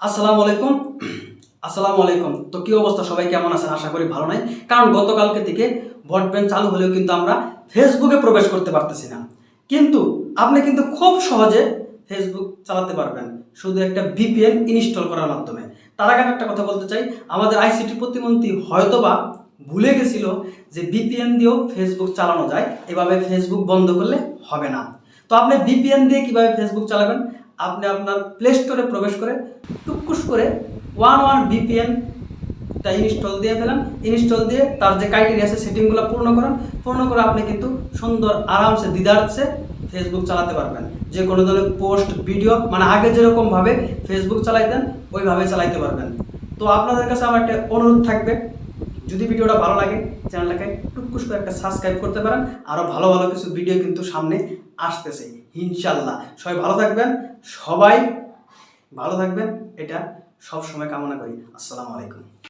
আসসালামু আলাইকুম। আসসালামু আলাইকুম। তো কি অবস্থা? সবাই কেমন আছেন? আশা করি ভালো নাই। কারণ গতকালকে থেকে ব্রডব্যান্ড চালু হলেও কিন্তু আমরা ফেসবুকে প্রবেশ করতে পারতেছি না। কিন্তু আপনি কিন্তু খুব সহজে ফেসবুক চালাতে পারবেন। শুধু একটা ভিপিএন ইনস্টল করার মাধ্যমে। তার আগে একটা কথা বলতে চাই। আমাদের আইসিটি প্রতিমন্ত্রী হয়তোবা ভুলে গেছিল যে ভিপিএন দিয়েও ফেসবুক চালানো যায়। এভাবে ফেসবুক বন্ধ করলে হবে না। তো আপনি ভিপিএন দিয়ে কীভাবে ফেসবুক চালাবেন? আপনার প্লে স্টোরে প্রবেশ করে টুকুস করে ওয়ান ওয়ান ভিপিএন টা ইনস্টল দিয়ে ফেলেন। ইনস্টল দিয়ে তার যে ক্রাইটেরিয়া আছে, সেটিংগুলো পূর্ণ করেন। পূর্ণ করে আপনি কিন্তু সুন্দর আরামসে দিদারসে ফেসবুক চালাতে পারবেন। যে কোনো ধরনের পোস্ট ভিডিও মানে আগে যেরকমভাবে ফেসবুক চালাইতেন, ওইভাবে চালাইতে পারবেন। তো আপনাদের কাছে আমার একটা অনুরোধ থাকবে যদি ভিডিওটা ভালো লাগে, চ্যানেলটাকে টুকুস করে একটা সাবস্ক্রাইব করতে পারেন। আরও ভালো ভালো কিছু ভিডিও কিন্তু সামনে আসতেছে, ইনশাল্লাহ। সবাই ভালো থাকবেন, সবাই ভালো থাকবেন, এটা সব সময় কামনা করি। আসসালামু আলাইকুম।